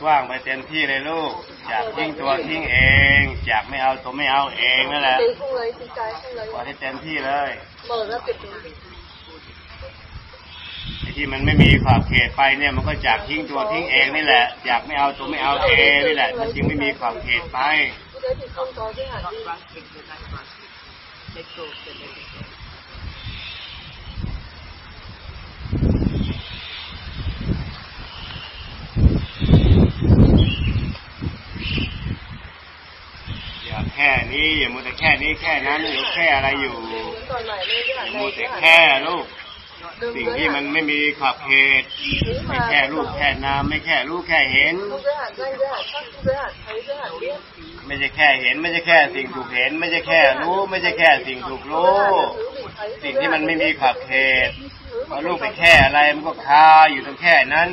กว้างไปเต็มที่เลยลูกอยากทิ้งตัวทิ้งเองอยากไม่เอาตัวไม่เอาเองนั่นแหละ Tí không lấy, tí cái không lấy. ปล่อยให้เต็มที่เลย Mở ra tuyệt đối. ไอ้ที่มันไม่มีขอบเขตไปเนี่ยมันก็จากทิ้งตัวทิ้งเองนี่แหละอยากไม่เอาตัวไม่เอาเองนี่แหละ มันจึงไม่มีขอบเขตไป Cái đấy thì không có giới hạn đi. อย่า แค่นี้อย่ามัวแต่แค่นี้แค่นั้นหรือแค่อะไรอยู่อย่ามัวแต่แค่ลูก สิ่งที่มันไม่มีขอบเขตไม่แค่รูป không แค่นามไม่แค่รู้แค่เห็น ไม่ใช่แค่เห็น ไม่ใช่แค่สิ่งถูกเห็น ไม่ใช่แค่รู้ ไม่ใช่แค่สิ่งถูกรู้ สิ่งที่มันไม่มีขอบเขตพอลูกไปแค่อะไรมันก็คาอยู่ตรงแค่นั้น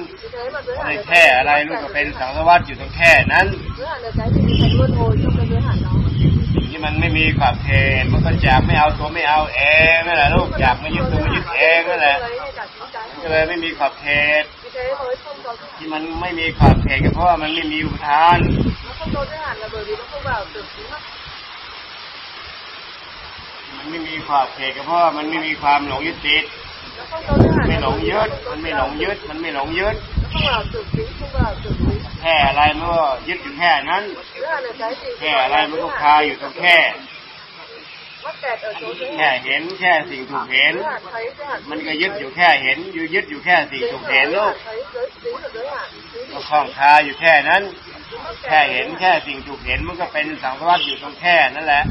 อ hạn ไปแค่อะไรลูกก็เป็นสังสารวัฏอยู่ตรงแค่นั้น มันไม่มีขอบเขตมันก็จากไม่เอาตัวไม่เอาเองนั่นแหละลูกอยากไม่ยึดตัวไม่ยึดเองนั่นแหละก็เลยไม่มีขอบเขตที่มันไม่มีขอบเขตก็เพราะว่ามันไม่มีอุทานมันไม่มีขอบเขตก็เพราะว่ามันไม่มีความหลงยึดติดไม่หลงยึดมันไม่หลงยึดมันไม่หลงยึด แค่อะไรมันก็ยึดอยู่แค่นั้นแค่อะไรมันก็คาอยู่ตรงแค่แค่เห็นแค่สิ่งถูกเห็น มันก็ยึดอยู่แค่เห็น อยู่ยึดอยู่แค่สิ่งถูกเห็นลูกก็คล้องคาอยู่แค่นั้น แค่เห็นแค่สิ่งถูกเห็นมันก็เป็นสังสารอยู่ตรงแค่นั่นแหละ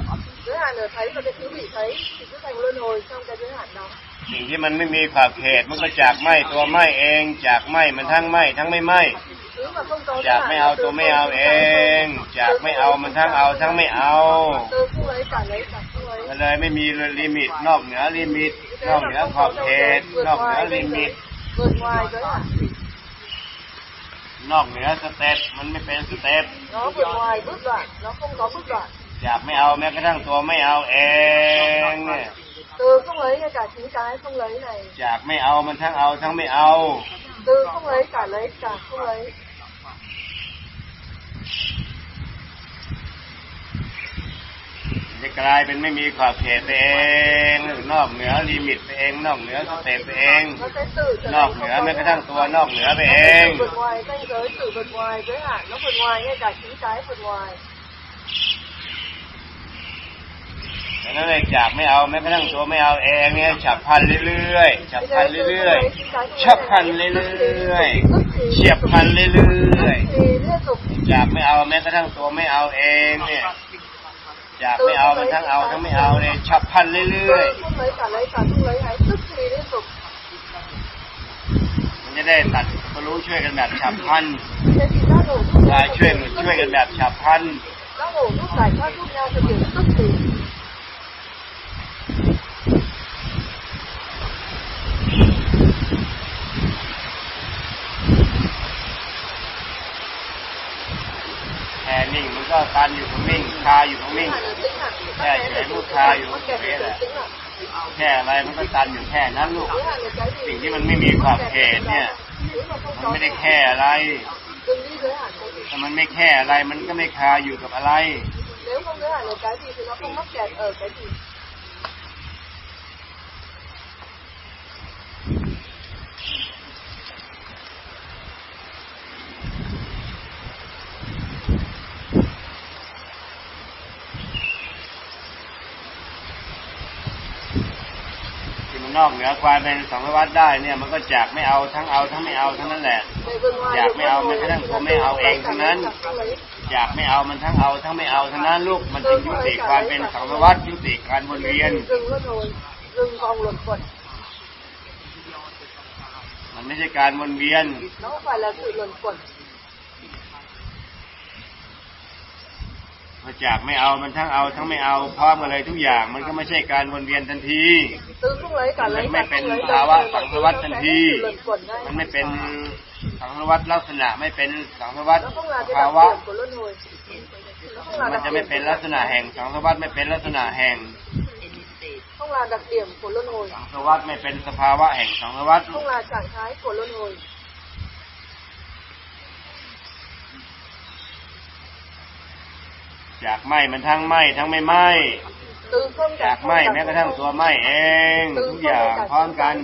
สิ่งที่มันไม่มีขอบเขตมันก็จากไม่ตัวไม่เองจากไม่มันทั้งไม่ทั้งไม่ไม่ thứ mà không có จาก giới ไม่ hạn เอา là từ ตัวไม่ không เอา đến เอ cả ง không. จากไม่เอามันทั้งเอาทั้งไม่เอา từ không lấy cả lấy cả không lấy ก็เลยไม่มีลิมิต นอกเหนือลิมิต Thế นอก mà เหนือ không ขอบ có เข đâu ต vượt นอกเหนือ ngoài ลิ ranh มิต giới vượt ngoài giới hạn นอกเหนือสเต็ปมันไม่เป็นสเต็ป nó vượt ngoài bước đoạn nó không có bước đoạn อยากไม่เอาแม้กระทั่งตัวไม่เอาเองเนี่ย từ không lấy ngay cả chính cái không lấy này อยากไม่เอามันทั้งเอาทั้งไม่เอา từ không lấy cả lấy cả không lấy จะกลายเป็นไม่มีขอบเขตไปเองนอกเหนือลิมิตไปเอง นอกเหนือสเต็ปไปเอง nó sẽ tự trở นอก thành เหนื không อ có แม้กระ giới ทั่ง hạn. ตัวนอกเหนือไป Nó เอ sẽ ง tự vượt ngoài ranh giới tự vượt ngoài giới hạn nó vượt ngoài ngay cả chính cái vượt ngoài ดังนั้นเลยจากไม่เอาแม้กระทั่งตัวไม่เอาเองเนี่ยฉับพลันเรื่อยๆฉับ Vì พลัน thế từ เรื่ không อย lấy chính cái ๆ không ฉับ lấy พลัน này เรื่ tức อย thì ๆเฉียบพลันเรื่อย tức thì liên tục ๆจากไม่เอาแม้กระทั่งตัวไม่เอาเองเนี่ยจากไม่เอามันทั้งเอาทั้งไม่เอาเนี่ยฉับพลันเรื่อย từ không lấy cả lấy cả không lấy hãy tức thì liên tục ๆมันจะได้ตัดก็รู้ช่วยกันแบบฉับพลัน thế thì giác ngộ giúp กา nhau ยช่วย thực มือ hiện ช่วย tức กัน thì แบบฉับพลัน giác ngộ giúp giải thoát giúp nhau thực hiện tức thì แค่นิ่งมันก็การอยู่ตรงนิ่งคาอยู่ตรงนิ่ง Hay là tĩnh lặng ลูกชายอยู่ตรงนี้แหละแค่อะไรมันก็ตันอยู่แค่นั้นลูก สิ่งที่มันไม่มีความเขตเนี่ย มันไม่ได้แค่อะไรถ้ามันไม่แค่อะไรมันก็ไม่คาอยู่กับอะไร nếu không giới hạn được cái gì thì nó không mắc kẹt ở cái gì ที่มันน อกเหนือความเป็นสังสารวัฏได้เนี่ยมันก็จากไม่เอาทั้งเอาทั้งไม่เอาทั้งนั้นแหละ để vượt ngoài Dạ, được mấy ông luân mấy cái hồi thằng thì của là mấy từ ông không em lấy thằng cả lấy nên. cả không lấy อยากไม่เอามันทั้งเอาทั้งไม่เอาทั้งนั้นลูกมันจึงยุติความเป็นสังสารวัฏยุติการวนเวียน dừng luân hồi dừng vòng luẩn quẩn มันไม่ใช่การวนเวียน nó không phải là sự luẩn quẩn พอจากไม่เอามันทั้งเอาทั้งไม่เอาพร้อมกันเลยทุกอย่าง มันก็ไม่ใช่การวนเวียนทันที từ không lấy cả lấy มันไม่ cả เป็น không lấy ภาวะ đồng สัง thời สารวัฏ nó ทัน sẽ ที hết sự luẩn quẩn ngay มันไม่เป็นสังสารวัฏลักษณะไม่เป็นสังสารวัฏ nó không là cái ภา đặc วะ điểm của luân hồi nó không là มัน đặc จะไม่ điểm เป็น của ลักษณะแห่งสังสารวัฏไม่เป็นลักษณะแห่ง không là đặc điểm của luân hồi สังสารวัฏไม่เป็นสภาวะแห่งสังสารวัฏ không là trạng thái của luân hồi จากไหมมันทั้งไหมทั้งไม่ไหม từ không จากไหมแม้กระทั่งตัวไหมเองทุกอย่างพร้อมกัน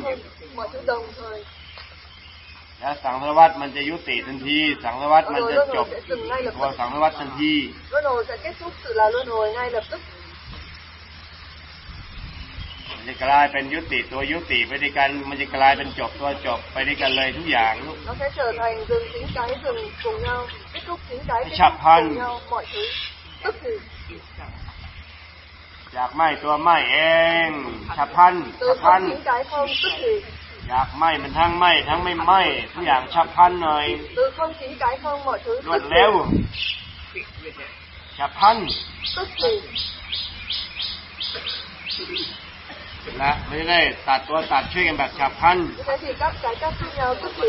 mọi thứ đồng thời แล้วสังสารวัตมันจะยุติทันที สังสารวัตมัน rồi จะ luân จ hồi บ sẽ dừng ngay lập ตัว tức สังสารวัตทันที luân hồi sẽ kết thúc sự là luân hồi ngay lập tức มันจะกลายเป็นยุติตัวยุติไปด้วยกันมันจะกลายเป็นจบตัวจบไปด้วยกันเลยทุกอย่างลูก nó sẽ trở thành ็คืออิากไหมตัวไหมเองฉับพันฉับพันอยากไหมมันทั้งไหมทั้งไม่ไหมทุกอย่างฉับพันหน่อย ตัวความถึงกายพองหมดถึงรวดเร็วฉับพันก็และไม่ได้ตัดตัวตัดช่วยกันแบบฉับพันวิสีกับกายกัสีเราก็คื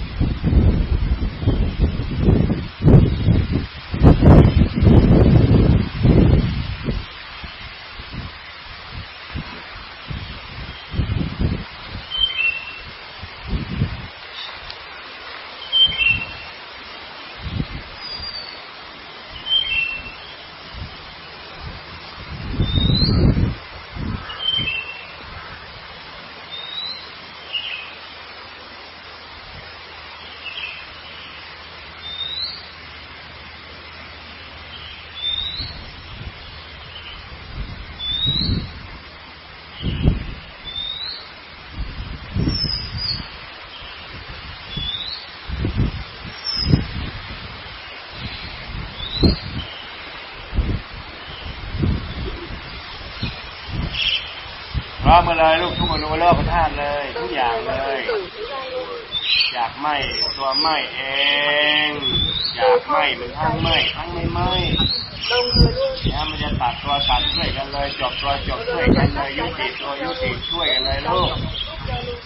มมาเลยลูกทุกอนุโลกธาตุเลย ทุกอย่างเลย อยากไหมตัวไหมเอง อยากไหมมันทั้งไหมทั้งไม่ไหม đồng thời luôn แล้วมันจะตัดตัวตัดช่วยกันเลย จบตัวจบช่วยกันเลยยุติตัวยุติช่วยกันเลยลูก rút ra luôn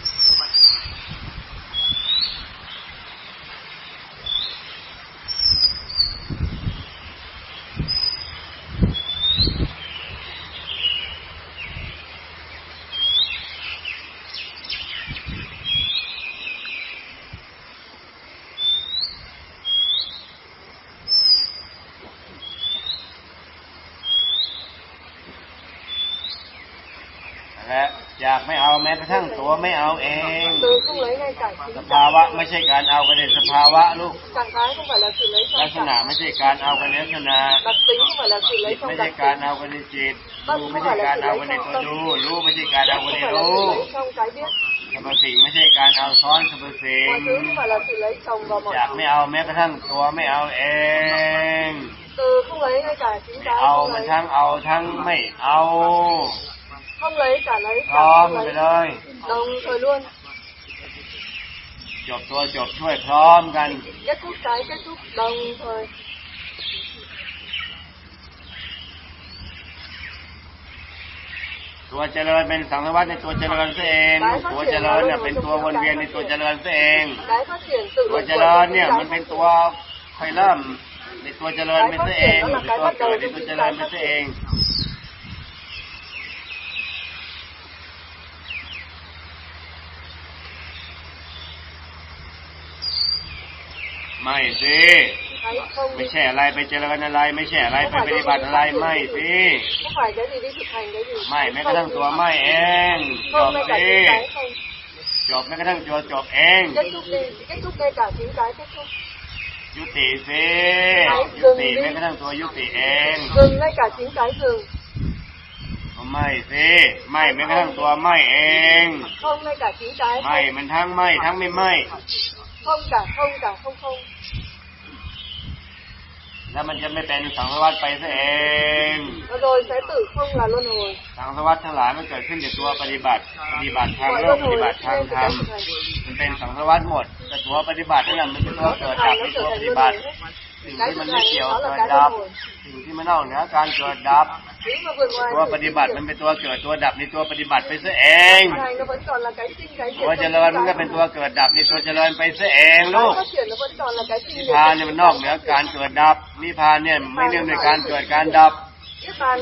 และอยากไม่เอา แม้กระทั่งตัวไม่เอาเอง từ không lấy ngay cả chính ส cái ภาวะไม่ใช่การเอากันในสภาวะลูก trạng thái không phải là sự lấy ลัก trong ษณะ trạng ไม่ใช่การเอากันในลักษณะ đặc tính không phải là sự จิ lấy ต trong ไม่ใช่ đặc การ tính เอากันในจิตดูไม่ใช่การเอากันในตัวดูรู้ไม่ใช่การเอา không กันใน phải là รู้ sự lấy trong cái biết สรรพสิ่งไม่ใช่การเอาซ้อนสรรพสิ่ง mọi thứ không phải là sự lấy chồng vào mọi อยาก thứ ไม่เอาแม้กระทั่งตัวไม่เอาเอง từ không lấy ngay cả chính ไม่ cái เอา không มัน lấy ทั้งเอาทั้งไม่เอา không lấy cả lấy พร้อ cả ม không ไป lấy เลย đồng thời luôn จบตัวจบช่วยพร้อมกัน kết thúc cái kết thúc đồng thời ตัวเจริญเป็นสังสารวัตในตัวเจริญซะเองตัวเจริญเนี่ยเป็นตัววนเวียนในตัวเจริญซะเอง cái phát triển tự ตัว luận เจ quẩn ริ của ญเนี่ย chính มัน cái เป็น phát ตั triển. วค่อยเริ่มในตัวเจริญเป็นซะเองเป็นตัวเกิดในตัวเจริญเป็นซะเอง ไม่สิ Thấy không ไม่ đi ใช่อะไรไปเจริญอะไร ไม่ใช่อะไรไปปฏิบัติอะไรไม่สิ không phải cái gì đi thực hành cái gì ไม่แม้กระทั่งตัวไม่เองจ không บ ngay cả สิ chính cái không จบแม้กระทั่งตัวจบเอง kết thúc đi kết thúc ngay cả chính cái kết thúc ยุติสิยุติแม้กระทั่งตัวยุติเอง dừng ngay cả chính cái dừng ไม่สิไม่แม้กระทั่งตัวไม่เอง không ngay cả chính cái ไม่ không มันทั้งไม่ทั้งไม่ไม่ không cả không cả không không แล้วมันจะไม่เป็นสังสารวัตไปซะเอง và rồi sẽ tự không là luân hồi สังสารวัตทั้งหลายมันเกิดขึ้นจากตัวปฏิบัติ ปฏิบัติทาง mọi โลก luân ปฏิ hồi บัติทาง lên ธ từ รร cái ม thực hành มันเป็นสังสารวัตหมดแต่ตัวปฏิบัตินี่แหละมันเป็นตัว nó เกิด thực ดับ hành ใน nó ตัว trở ป thành ฏิ luân บัติ hồi hết สิ่ง cái ที่มัน thực ไม่ hành เกี่ยว nó เกิ là ด cái ดับ luân hồi สิ่งที่มันนอกเหนือการเกิดดับ ตัวปฏิบัติมันเป็นตัวเกิดตัวดับในตัวปฏิบัติไปซะเองตัวเจริญมันก็เป็นตัวเกิดดับในตัวเจริญไปซะเองลูกนิพพานเนี่ยมันนอกเหนือการเกิดดับนิพพานเนี่ยไม่เนื่องในการเกิดการดับ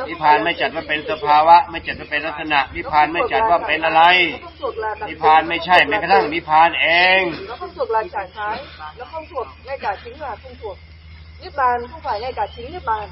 นิพพานไม่จัดว่าเป็นสภาวะ ไม่จัดว่าเป็นลักษณะนิพพานไม่จัดว่าเป็นอะไรนิพพานไม่ใช่แม้กระทั่งนิพพานเองแล้วก็สวดลาจ่ายท้ายแล้วก็สวดในกาชิ้นว่าคุณสวดนิพพานผู้ฝ่ายในกาชิ้นนิพพาน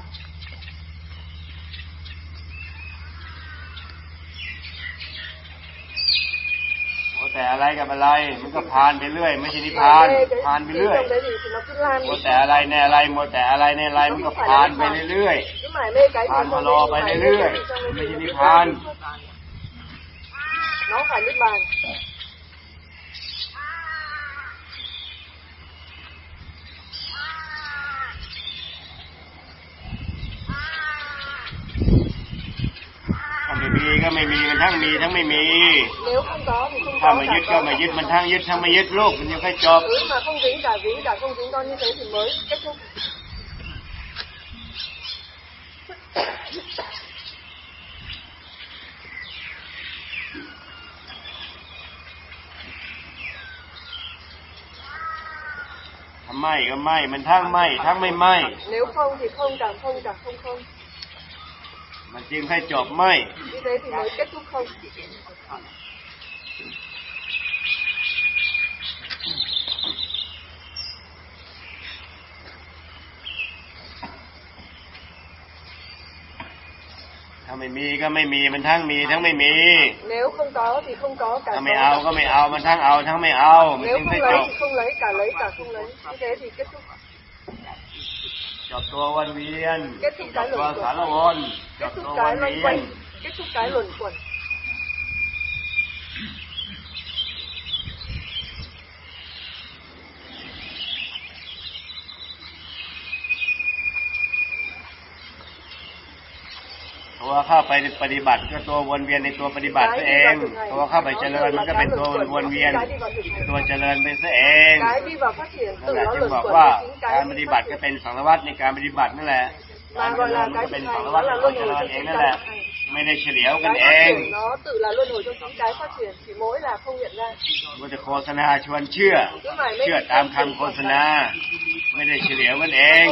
โอ้แต่อะไรกับอะไร มันก็พานไปเรื่อย ไม่ใช่นิพ Mà พาน mê cái พานไป cái เรื่อย trong đấy thì nó cứ lan โม đi แต่อะไรในอะไรโมแต่อะไรในอะไรมันก็พานไปเรื่อย cứ mải mê cái gì Phan trong lò đấy ไป thì mải mê เรื่อย cái gì trong đấy ไม่ thì ใช่ nó นิพ cứ พาน lan. nó phải niết bàn ถ้ ไม่มีก็ไม่มีมันทั้งมีทั้งไม่มี nếu không có thì không ถ้า có ไม่ cả ยึดก็ có ไม่ cả ยึดมัน không. ทั้งยึดทั้งไม่ยึดโลกมันยังค่อยจบ thứ mà không dính cả dính cả không dính con như thế thì mới kết thúc ทำไม่ก็ไม่มันทั้งไม่ทั้งไม่ไม่ nếu không thì không cả không cả không không มันจึงค่ อยจบไม่ như thế thì mới kết thúc không ถ้าไม่มีก็ไม่มีมันทั้งมีทั้งไม่มี nếu không có thì không có cả ถ้า có ไม่เอา cả ก็ไม่ không. เอามันทั้งเอาทั้งไม่เอา มัน nếu จึง không ค่อยจ lấy บ thì không lấy cả lấy cả không lấy như thế thì kết thúc จบตัววนเวียน kết thúc จ cái บตัว luẩn สาร quẩn วน จ kết บ thúc ตัวว cái น loanh เวียน quanh kết thúc cái luẩn quẩn ตัวเข้าไปปฏิบัติก็ตัววนเวียนในตัวปฏิบัติซะเอง ตัวเข้าไปเจริญมันก็เป็นตัววนเวียน ตัวเจริญไปซะเอง cái đi vào phát triển นั่น từ แหละ nó จึง luẩn บอก quẩn ว่า với chính การ cái ป đi ฏิบั phát ติก็ triển เป็นสังสารวัตในการปฏิบัตินั่นแหละ การ mà เจ gọi ริญ là มันก็ cái เป็น thực สัง hành สาร nó วัต là ตัว luân เจ hồi ริญ cho เอง chính นั่น cái แหละ thực hành ไม่ได้เฉลียวกัน cái เอ phát ง triển nó tự là luân hồi cho chính cái phát triển chỉ mỗi là không nhận ra มันจะโฆษณาชวนเชื่อ cứ mải mê เชื่อตามคำโฆษณา ไม่ได้เฉลียวกันเอง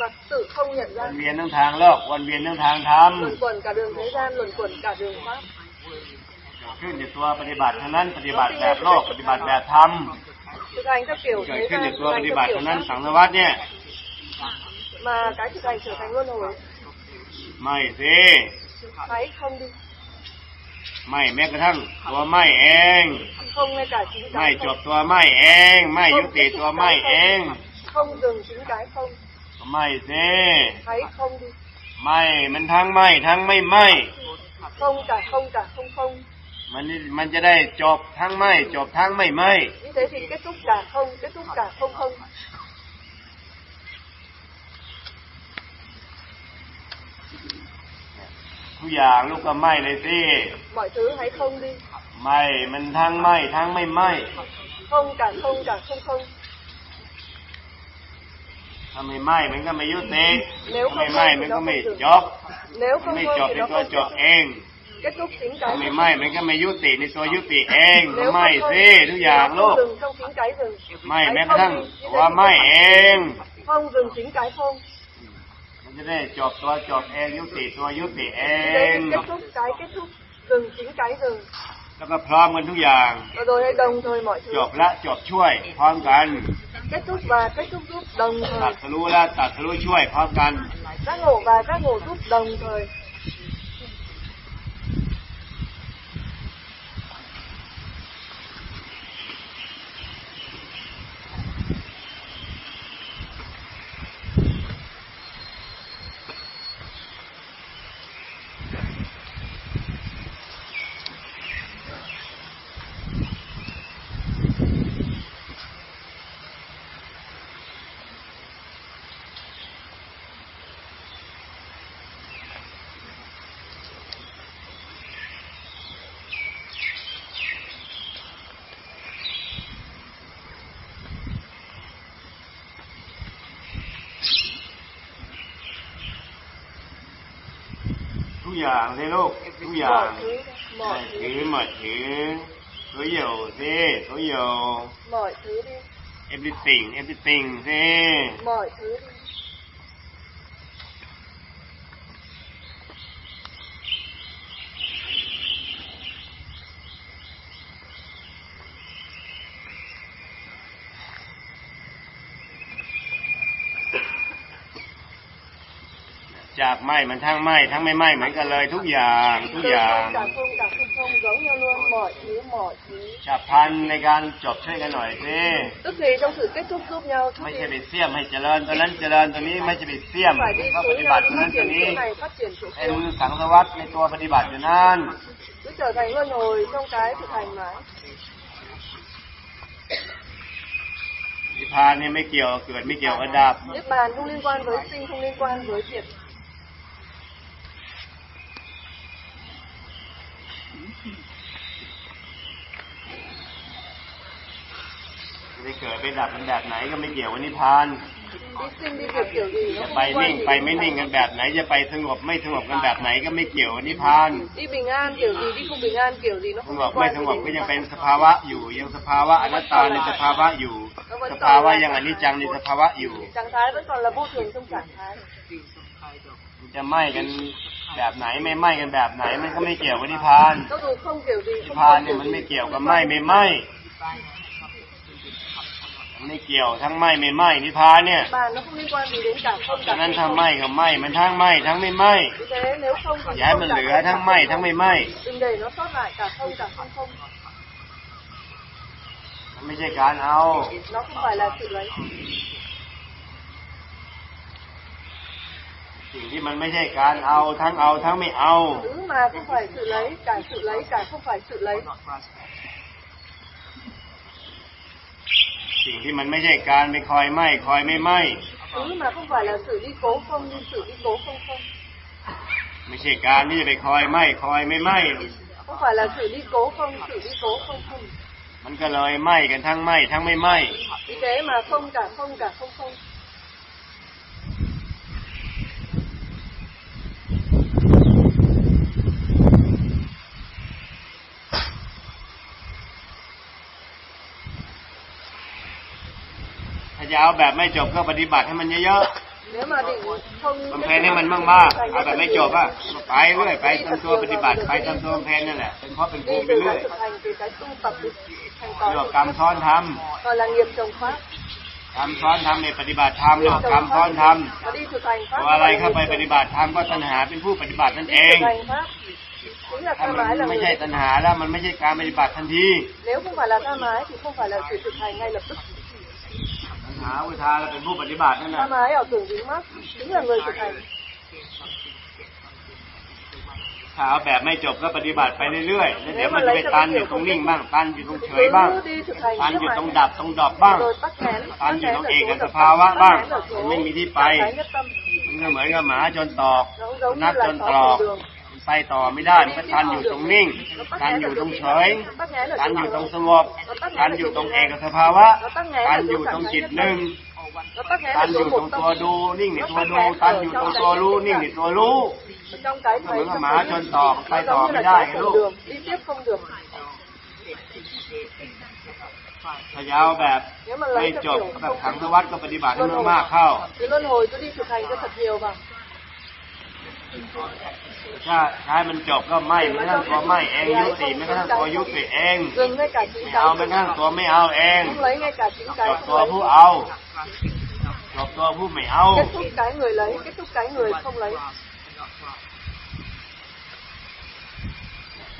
mà tự không nhận ว ra นเวียนทั้งทางโลกวนเวียนทั้งทางธรรม luẩn quẩn cả đường thế gian luẩn quẩn cả đường pháp ขึ้นในตัวปฏิบัติเท่านั้นปฏิบัติแบบโลกปฏิบัติแบบธรรม thực hành theo kiểu เกิด thế ขึ้นใน gian ตัว thực ป hành ฏิ theo บัติ kiểu เท่านั้น pháp สังสารวัตเนี่ย mà cái thực hành trở thành luân hồi ไม่สิ hãy không đi ไม่แม้กระทั่งตัวไม่เอง không ngay cả chính ไม่ cái จ không บตัวไม่เอง ไม่ยุติตัวไม่เอง không dừng chính cái không ไม่สิ hãy không đi ไม่มันทั้งไม่ทั้งไม่ไม่ không cả không cả không không มันมันจะได้จบทั้งไม่จบทั้งไม่ไม่ như thế thì kết thúc cả không kết thúc cả không không ทุกอย่างลูกก็ไม่เลยสิ mọi thứ hãy không đi ไม่มันทั้งไม่ทั้งไม่ไม่ không cả không cả không không ถ้าไม่ไม่มันก็ไม่ยุติ nếu ถ้า không ไม่ไม่ thôi มั thì น nó ก็ không ไม่ dừng จบ nếu มัน không ไม่ thôi จบ thì ใน nó ตัว không จบ dừng เอง kết thúc chính ถ้า cái ไม่ không ไม่ dừng. มันก็ไม่ยุติในตัวยุติเอง nếu ไม่ không สิ thôi ทุก thì อย่าง nó ลู không ก dừng trong chính cái dừng ไม่ Hãy แม้กระ không ทั่ง đi. Như ตัว thế thì ไม่ kết เอ thúc. ง không dừng chính cái không มันจะได้จบตัวจบเองยุติตัวยุติเอ như thế ง thì kết thúc cái kết thúc dừng chính cái dừng แล้วก็พร้อมกันทุกอย่าง và rồi hãy đồng thời mọi จ thứ บละจบช่วย พร้อมกัน kết thúc và kết thúc giúp đồng ตัด thời สรู้และตัดสรู้ช่วยพร้อมกัน giác ngộ và giác ngộ giúp đồng thời กอย่างในโลกทุกอย่าง mọi thứ ไม่ mọi ถื thứ อหมดถือตัวอยู่สิตัวอยู่ mọi thứ đi everything everything สิ mọi thứ đi จาก ไหมมันทั้งไหมทั้งไม่ไหมเหมือนกันเลยทุกอย่างทุก từ อย่าง không cả không cả không không giống nhau luôn mọi thứ mọi thứ ฉับพลันในการจบช่วยกันหน่อยสิ tức thì trong sự kết thúc giúp nhau ไม่ thúc ใช่ đi ไปเสี่ยมให้เจริญตัวนั้นเจริญตัวนี้ไม่ใช่ไปเสี่ยม phải đi ก็ป xuống ฏิ nhau บัติ đi ตัวนั้น phát ตัว triển นี้ chỗ này phát triển chỗ เป็น kia สังสวัตในตัวปฏิบัติอยู่นั่น cứ trở thành luân hồi trong cái thực hành mãi นิพพานเนี่ยไม่เกี่ยวกับเกิดไม่เกี่ยวกับดับ niết bàn không liên quan với sinh không liên quan với diệt ไปเกิดไปดับมันแบบไหนก็ไม่เกี่ยวกับนิพพาน đi sinh đi diệt kiểu gì จะ nó ไป không นิ่ง liên quan ไป gì ไม่นิ่งกันแบบไหน จะไปสงบไม่สงบกันแบบไหนก็ไม่เกี่ยวกับนิพพาน đi bình an kiểu gì đi không bình an kiểu gì nó ส không งบ liên ไม่ quan ส gì งบ đến ก็ niết ยัง bàn. เป็นสภาวะอยู่ยังสภาวะอนัตตาในสภาวะอยู่ สภาวะยังอนิจจังในสภาวะอยู่ trạng thái vẫn còn là vô thường trong trạng thái มันจะไหม้กันแบบไหนไม่ไหม้กันแบบไหน มันก็ไม่เกี่ยวกับนิพพาน có dù không kiểu gì นิพ không พาน không เนี่ย kiểu มัน gì ไม่ thì เกี่ยว không กับ liên ไหม้ quan. ไม่ไหม้มัน ไม่เกี่ยวทั้งไหม้ไม่ไหม้นิพพานเนี่ย bàn nó không liên quan gì đến cả không ฉะ cả นั้น không ทั้ง không. ไหม้กับไหม้มันทั้งไหม้ทั้งไม่ไหม้ vì thế nếu không thì อย่าให้ không มัน cả เหลือ không ทั้ง cả ไหม้ không ทั้ง không. ไม่ไหม้ đừng để nó sót lại cả không cả không không มันไม่ใช่การเอา nó không phải là sự lấy สิ่งที่มันไม่ใช่การเอาทั้งเอาทั้งไม่เอา thứ mà không phải sự lấy cả sự lấy cả không phải sự lấy สิ่งที่มันไม่ใช่การไปคอยไหม้คอยไม่ไหม้ thứ mà không phải là sự đi cố không như sự đi cố không không ไม่ใช่การที่จะไปคอยไหม้คอยไม่ไหม้ không phải là sự đi cố không sự đi cố không không มันก็เลยไหม้กันทั้งไหม้ทั้งไม่ไหม้ vì thế mà không cả không cả không không ถ้าจะเอาแบบไม่จบก็ปฏิบัติให้มันเยอะ nếu mà định không ๆบำเพ็ญให้มันมากๆเอาแบบไม่จบอะไปเรื่อยไปตามตัวปฏิบัติไปตามตัวบำเพ็ญนั่นแหละเป็นเพราะเป็นภู đi มิไป từ เรื่อย cái thực hành từ cái tu tập đến thành เรียกว่า có กรรมซ้อนท gọi là nghiệp trồng pháp ำกรรมซ้อนทำในปฏิบัติธรรมเรียกว่ากรรมซ้อนท và đi thực hành ำ pháp ตัวอะไรเข้าไปปฏิบัติธรรมก็ตัณหาเป็นผู้ปฏิบัตินั่น đi เอง thực hành pháp chính là ถ้า tha มัน mái là ไม่ người ใช่ตัณหาแล้วมันไม่ใช่การปฏิบัติทันที หาอุทาเราเป็นผู้ปฏิบัตินั่น tha น่ะ mái ảo tưởng dính mắc chính là người thực hành ถ้าเอาแบบไม่จบก็ปฏิบัติไปเรื่อยๆแล้วเดี๋ยวมันจะไปตันอยู่ตรงนิ่งบ้าง ตันอยู่ตรงเฉยบ้าง cứ đi thực hành ตัน trước อยู่ mãi ตรงดับตรงดอบบ้าง rồi tắt nén ตัน tắt อยู่ nén ตรง ở เอก chỗ ส tập ภาวะ tắt บ้าง nén ở chỗ มันไม่มีที่ไป trạng thái nhất tâm มันก็เหมือนกับหมาจนตอก nó giống นั như กจ là น chó ตรอก cùng đường ไปต่อไม่ได้มันก็ตันอยู่ตรงนิ่งกันอยู่ตรงเฉยกันอยู่ตรงสงบกันอยู่ตรงเอกสภาวะกันอยู่ตรงจิตหนึ่งกันอยู่ตรงตัวดูนิ่งในตัวดูกันอยู่ตรงตัวรู้นิ่งในตัวรู้เหมือนหมาชนต่อไปต่อไม่ได้ลูกพยายาวแบบไม่จบแบบขังสวัสดก็ปฏิบัติให้มากเข้า ถ้าใช้มันจบก็ไม่ไม่ทั้งตัวไม่เองยุติไม่ทั้งตัวยุติเองไม่เอาไม่ทั้งตัวไม่เอาเองจบตัวผู้เอาจบตัวผู้ไม่เอา kết thúc cái người lấy kết thúc cái người không lấy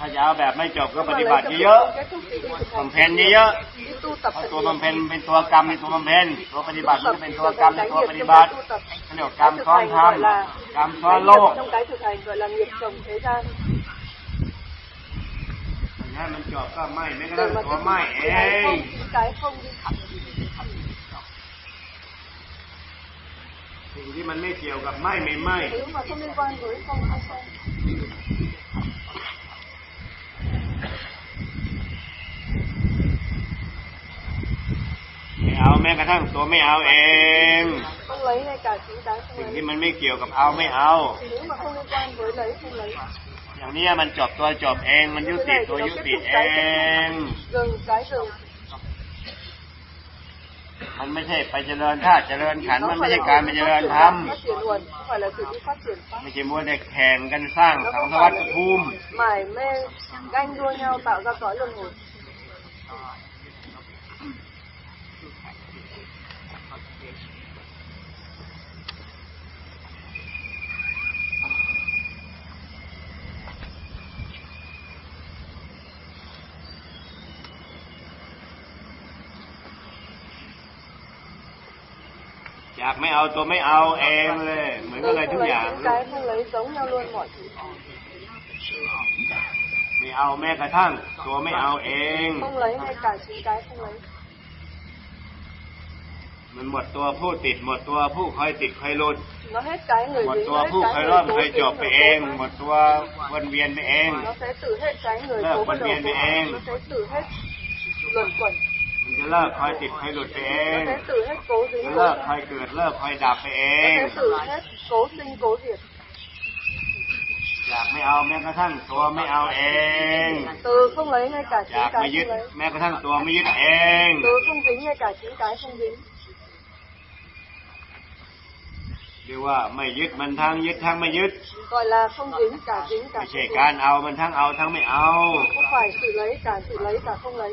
ถ้าจะเอาแบบไม่จบก็ Nhưng ป mà ฏิ lấy บัติ tập เยอะ không kết thúc thì đi thực ๆ hành บำเพ็ญเยอะ đi tu tập ๆเอา thật ตัว nhiều บำเพ็ญเป็นตัวกรรมเป็นตัวบำเพ็ญตัวปฏิบัติมันก็เป็นตัวกรรมเป็นตัวปฏิบัติเรียกว่ากรรมซ้อนธรรมกรรมซ้อนโลก trong cái thực hành gọi là nghiệp chồng thế gian ถ้ามันจบก็ไหม่ไม่กระทั่ง dừng mà ตัว kết ไหม่ thúc เอ cái ง không chính cái không đi สิ่งที่มันไม่เกี่ยวกับไหม่ไม่ไหม่ thứ mà không liên quan với không không không ไม่เอา แม้กระทั่งตัวไม่เอาเอง สิ่งที่มันไม่เกี่ยวกับเอาไม่เอา อย่างนี้มันจบตัวจบเอง มันยุติตัวยุติเองมันไม่ใช่ไปเจริญธาตุเจริญขันมันไม่ใช่การไปเจริญธรรมไม่ใช่มัวแต่แข่งกันสร้างสังสวัสดิภูมิหม่แม่งกันด้วยเงาเต่าก็ต่อเรื่องหมด อยากไม่เอาตัวไม่เอาเองเลย เหมือนก็เลยทุกอย่าง cái không lấy giống nhau luôn mọi thứ ไม่เอาแม้กระทั่ ng ตัวไม่เอาเอง không lấy ngay cả chữ cái không lấy มันหมดตัวผู้ติดหมดตัวผู้คอยติดคอยหลุด nó hết cái người หมด dính ตัว nó hết ผู้คอย cái ร่อ người ม cố เคยจ dính บไป người เอง cố หม mà. ดตัววนเวียนไปเอง nó sẽ tự hết cái người Lớp cố bắt phân đầu viên cố với gắng. em. nó sẽ tự hết luẩn quẩn มันจะเลิกคอยติดคอยหลุดไปเอง nó sẽ tự hết cố จะ dính เลิ cố กคอยเกิดเลิกคอยดับไปเอ nó ง sẽ tự hết cố sinh cố diệt อยากไม่เอาแม้กระทั่งตัวไม่เอาเอง từ không lấy ngay cả อ chính ยากไม่ cái ยึด không lấy แม้กระทั่งตัวไม่ยึดเอง từ không dính ngay cả chính cái không dính เรียกว่าไม่ยึดมันทั้งยึดทั้งไม่ยึด gọi là không dính cả dính cả ไม่ không ใช่ dính การเอามันทั้งเอาทั้งไม่เอา không phải tự lấy cả tự lấy cả không lấy